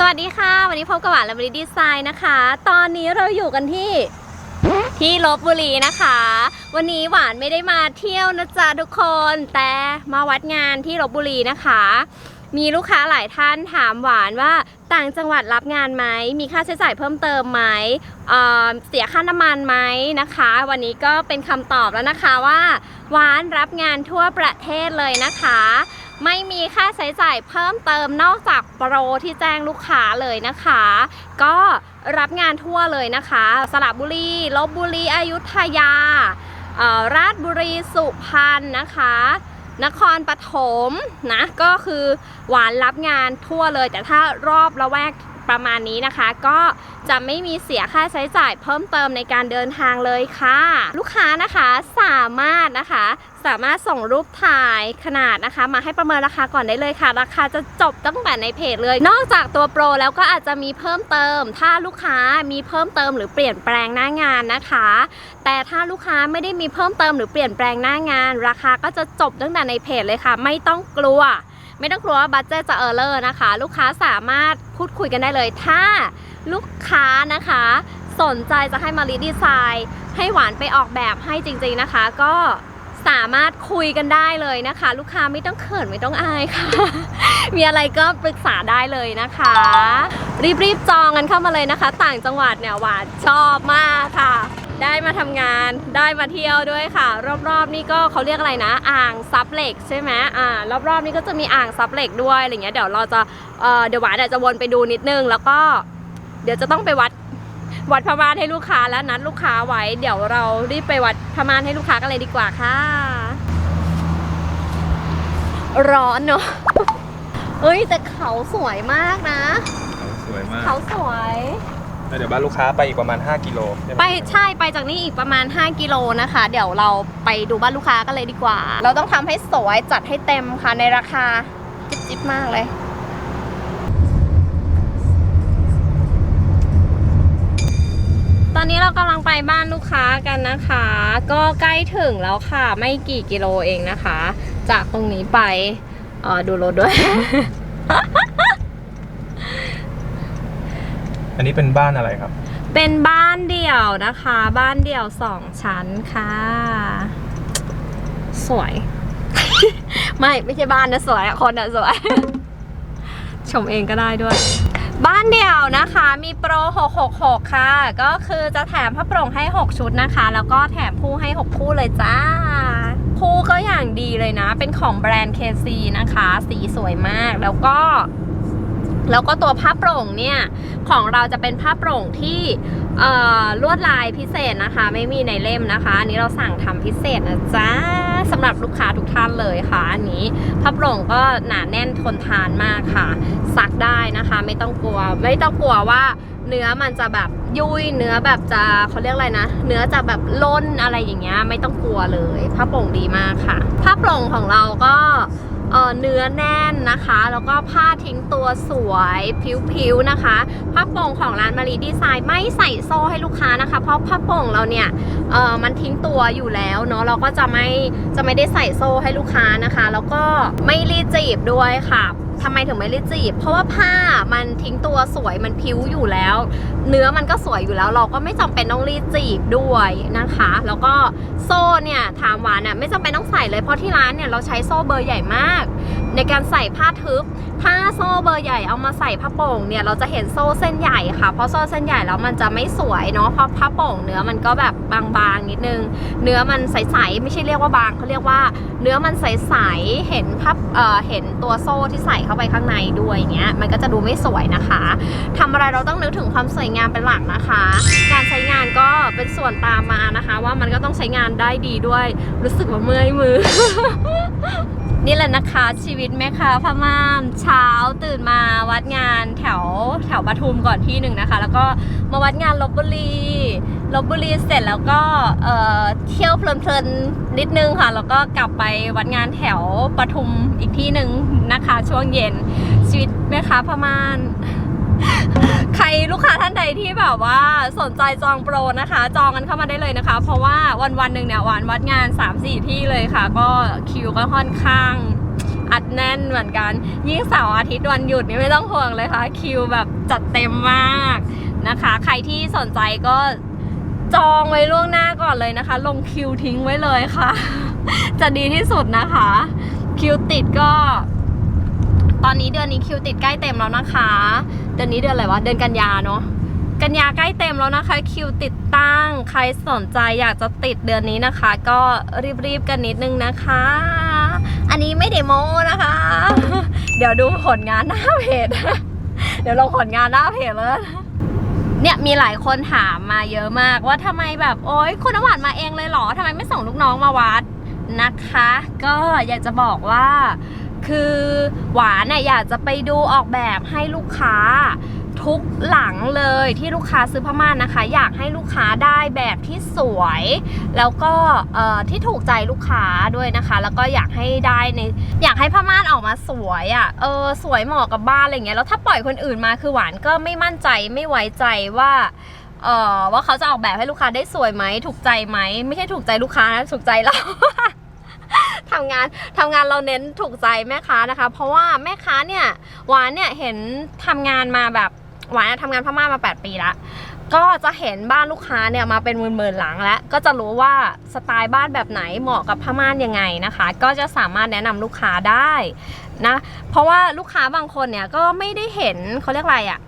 สวัสดีค่ะ วันนี้พบกับหวานและบริดีไซน์นะคะ ตอนนี้เราอยู่กันที่ที่ลบบุรีนะคะ วันนี้หวานไม่ได้มาเที่ยวนะจ๊ะทุกคน แต่มาวัดงานที่ลบบุรีนะคะ มีลูกค้าหลายท่านถามหวานว่าต่างจังหวัดรับงานไหม มีค่าใช้จ่ายเพิ่มเติมไหมเเสียค่าน้ำมันไหมนะคะ วันนี้ก็เป็นคำตอบแล้วนะคะว่าหวานรับงานทั่วประเทศเลยนะคะ ไม่มีค่าใช้จ่ายเพิ่มเติมนอกจากโปรที่แจ้งลูกค้าเลยนะคะ ก็รับงานทั่วเลยนะคะ สระบุรีลบบุรีอยุธยาราชบุรีสุพรรณนะคะ นครปฐมนะก็คือหวานรับงานทั่วเลย แต่ถ้ารอบละแวก ประมาณนี้นะคะ ก็จะไม่มีเสียค่าใช้จ่ายเพิ่มเติมในการเดินทางเลยค่ะ ลูกค้านะคะสามารถนะคะ สามารถส่งรูปถ่ายขนาดนะคะ มาให้ประเมินราคาก่อนได้เลยค่ะ ราคาจะจบตั้งแต่ในเพจเลย นอกจากตัวโปรแล้วก็อาจจะมีเพิ่มเติม ถ้าลูกค้ามีเพิ่มเติมหรือเปลี่ยนแปลงหน้างานนะคะ แต่ถ้าลูกค้าไม่ได้มีเพิ่มเติมหรือเปลี่ยนแปลงหน้างาน ราคาก็จะจบตั้งแต่ในเพจเลยค่ะ ไม่ต้องกลัว ไม่ต้องกลัวว่าบัตเจจะเออร์เลอร์นะคะ ลูกค้าสามารถพูดคุยกันได้เลย ถ้าลูกค้านะคะ สนใจจะให้มารีดีไซน์ให้หวานไปออกแบบให้จริง ๆนะคะ ก็สามารถคุยกันได้เลยนะคะ ลูกค้าไม่ต้องเขินไม่ต้องอายค่ะ มีอะไรก็ปรึกษาได้เลยนะคะ รีบๆจองกันเข้ามาเลยนะคะ ต่างจังหวัดเนี่ยหวานชอบมากค่ะ ได้มาทำงานได้มาเที่ยวด้วยค่ะ รอบๆนี่ก็เขาเรียกอะไรนะ อ่างซับเหล็กใช่ไหมอ่ารอบๆนี่ก็จะมีอ่างซับเหล็กด้วยอะไรเงี้ยเดี๋ยวเราจะเอ่อเดี๋ยวหวานอาจจะวนไปดูนิดนึง แล้วก็เดี๋ยวจะต้องไปวัดวัดพม่านให้ลูกค้าแล้วนัดลูกค้าไว้ เดี๋ยวเรารีบไปวัดพม่านให้ลูกค้ากันเลยดีกว่าค่ะ ร้อนเนอะเฮ้ยแต่เขาสวยมากนะสวยมาก เขาสวย แล้วเดี๋ยวบ้านลูกค้าไปอีกประมาณ 5 กิโลใช่ไหมไปใช่ไปจากนี่อีกประมาณ 5 กิโลนะคะ เดี๋ยวเราไปดูบ้านลูกค้ากันเลยดีกว่า เราต้องทำให้สวยจัดให้เต็มค่ะในราคาจิ๊บจิบมากเลย ตอนนี้เรากำลังไปบ้านลูกค้ากันนะคะ ก็ใกล้ถึงแล้วค่ะ ไม่กี่กิโลเองนะคะ จากตรงนี้ไปเออดูรถด้วย อันนี้เป็นบ้านอะไรครับ เป็นบ้านเดี่ยวนะคะ บ้านเดี่ยวสองชั้นค่ะ สวย ไม่ไม่ใช่บ้านนะสวยอะคนอะสวย ชมเองก็ได้ด้วย บ้านเดี่ยวนะคะมีโปร 666 ค่ะ ก็คือจะแถมผ้าโปร่งให้ 6 ชุดนะคะ แล้วก็แถมผู้ให้ 6 คู่เลยจ้า คู่ก็อย่างดีเลยนะ เป็นของแบรนด์ KC นะคะ สีสวยมากแล้วก็ แล้วก็ตัวผ้าโปร่งเนี่ยของเราจะเป็นผ้าโปร่งที่ลวดลายพิเศษนะคะ ไม่มีในเล่มนะคะอันนี้เราสั่งทำพิเศษนะจ๊ะสำหรับลูกค้าทุกท่านเลยค่ะ อันนี้ผ้าโปร่งก็หนาแน่นทนทานมากค่ะ ซักได้นะคะ ไม่ต้องกลัว ไม่ต้องกลัวว่าเนื้อมันจะแบบยุ่ยเนื้อแบบจะเขาเรียกอะไรนะ เนื้อจะแบบล้นอะไรอย่างเงี้ยไม่ต้องกลัวเลยผ้าโปร่งดีมากค่ะผ้าโปร่งของเราก็ เเนื้อแน่นนะคะ แล้วก็ผ้าทิ้งตัวสวยผิวๆนะคะผ้าโป่งของร้านมารีดีไซน์ไม่ใส่โซ่ให้ลูกค้านะคะ เพราะผ้าโป่งเราเนี่ยมันทิ้งตัวอยู่แล้วเนาะเราก็จะไม่จะไม่ได้ใส่โซ่ให้ลูกค้านะคะ แล้วก็ไม่รีจีบด้วยค่ะ ทำไมถึงไม่รีดจีบ เพราะว่าผ้ามันทิ้งตัวสวยมันพิ้วอยู่แล้ว เนื้อมันก็สวยอยู่แล้ว เราก็ไม่จำเป็นต้องรีดจีบด้วยนะคะ แล้วก็โซ่เนี่ยถามหวานเนี่ยไม่จำเป็นต้องใส่เลยเพราะที่ร้านเนี่ยเราใช้โซ่เบอร์ใหญ่มาก ในการใส่ผ้าทึบ ถ้าโซ่เบอร์ใหญ่เอามาใส่ผ้าโป่งเนี่ยเราจะเห็นโซ่เส้นใหญ่ค่ะ เพราะโซ่เส้นใหญ่แล้วมันจะไม่สวยเนาะเพราะผ้าโป่งเนื้อมันก็แบบบางๆนิดนึง เนื้อมันใสๆไม่ใช่เรียกว่าบางเขาเรียกว่า เนื้อมันใสๆเห็นพับเอ่อเห็นตัวโซ่ที่ใส่เข้าไปข้างในด้วยเนี้ยมันก็จะดูไม่สวยนะคะทำอะไรเราต้องนึกถึงความสวยงามเป็นหลักนะคะ การใช้งานก็เป็นส่วนตามมานะคะ ว่ามันก็ต้องใช้งานได้ดีด้วย รู้สึกว่าเมื่อยมือนี่แหละนะคะชีวิตแม่ค้าพม่ามเช้าตื่นมาวัดงานแถวแถวปทุมก่อนที่หนึ่งนะคะ แล้วก็มาวัดงานลบบุรีลบบุรีเสร็จแล้วก็เออเที่ยวเพลินๆนิดนึงค่ะ แล้วก็กลับไปวัดงานแถวปทุมอีกที่หนึ่งนะคะ ช่วงเย็นชีวิตแม่ค้าพม่านใครลูกค้า ท่านใดที่แบบว่าสนใจจองโปรนะคะ จองกันเข้ามาได้เลยนะคะ เพราะว่าวันวันหนึ่งเนี่ยหวานวัดงาน 3-4 ที่เลยค่ะ ก็คิวก็ค่อนข้างอัดแน่นเหมือนกันยิ่งเสาร์อาทิตย์วันหยุดนี่ไม่ต้องห่วงเลยค่ะ คิวแบบจัดเต็มมากนะคะ ใครที่สนใจก็จองไว้ล่วงหน้าก่อนเลยนะคะ ลงคิวทิ้งไว้เลยค่ะ จะดีที่สุดนะคะ คิวติดก็ ตอนนี้เดือนนี้คิวติดใกล้เต็มแล้วนะคะ เดือนนี้เดือนอะไรวะ เดือนกันยาเนาะ กันยาใกล้เต็มแล้วนะคะ คิวติดตั้ง ใครสนใจอยากจะติดเดือนนี้นะคะ ก็รีบๆกันนิดนึงนะคะ อันนี้ไม่ได้โมนะคะ เดี๋ยวดูผลงานหน้าเพจเดี๋ยวลงผลงานหน้าเพจแล้วเนี่ยมีหลายคนถามมาเยอะมากว่าทำไมแบบโอ๊ยคุณน้ำหวานมาเองเลยเหรอทำไมไม่ส่งลูกน้องมาวัดนะคะ ก็อยากจะบอกว่าคือหวานน่ะอยากจะไปดูออกแบบให้ลูกค้า ทุกหลังเลยที่ลูกค้าซื้อผ้าม่านนะคะ อยากให้ลูกค้าได้แบบที่สวย แล้วก็ที่ถูกใจลูกค้าด้วยนะคะ แล้วก็อยากให้ได้ในอยากให้ผ้าม่านออกมาสวยอะ่ะเออสวยเหมาะกับบ้านอะไรเงี้ยแล้วถ้าปล่อยคนอื่นมาคือหวานก็ไม่มั่นใจไม่ไว้ใจว่าเออว่าเขาจะออกแบบให้ลูกค้าได้สวยไหมถูกใจไหมไม่ใช่ถูกใจลูกค้านะถูกใจเราทำงานทำงานเราเน้นถูกใจแม่ค้านะคะ เพราะว่าแม่ค้าเนี่ยหวานเนี่ยเห็นทำงานมาแบบ หวานทำงานพม่ามา 8 ปีละ ก็จะเห็นบ้านลูกค้าเนี่ยมาเป็นหมื่นๆหลังแล้ว ก็จะรู้ว่าสไตล์บ้านแบบไหนเหมาะกับผ้าม่านยังไงนะคะ ก็จะสามารถแนะนำลูกค้าได้นะ เพราะว่าลูกค้าบางคนเนี่ยก็ไม่ได้เห็นเขาเรียกอะไรอะ่ะ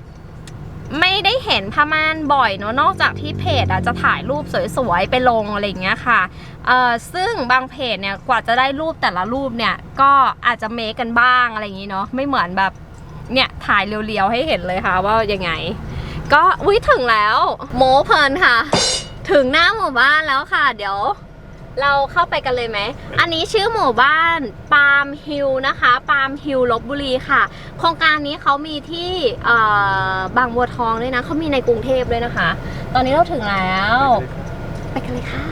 ไม่ได้เห็นผ้าม่านบ่อยเนอะนอกจากที่เพจอะจะถ่ายรูปสวยๆไปลงอะไรอย่างเงี้ยค่ะ เอ่อซึ่งบางเพจเนี่ยกว่าจะได้รูปแต่ละรูปเนี่ยก็อาจจะเมคกันบ้างอะไรอย่างงี้เนาะไม่เหมือนแบบ เนี่ยถ่ายเรียวๆให้เห็นเลยค่ะว่ายังไง ก็อุ้ยถึงแล้ว โมเพลินค่ะ ถึงหน้าหมู่บ้านแล้วค่ะ เดี๋ยว เราเข้าไปกันเลยไหม อันนี้ชื่อหมู่บ้านปาล์มฮิลนะคะ ปาล์มฮิลลบบุรีค่ะ โครงการนี้เขามีที่เอ่อบางบัวทองด้วยนะเขามีในกรุงเทพด้วยนะคะ ตอนนี้เราถึงแล้ว ไปกันเลยค่ะ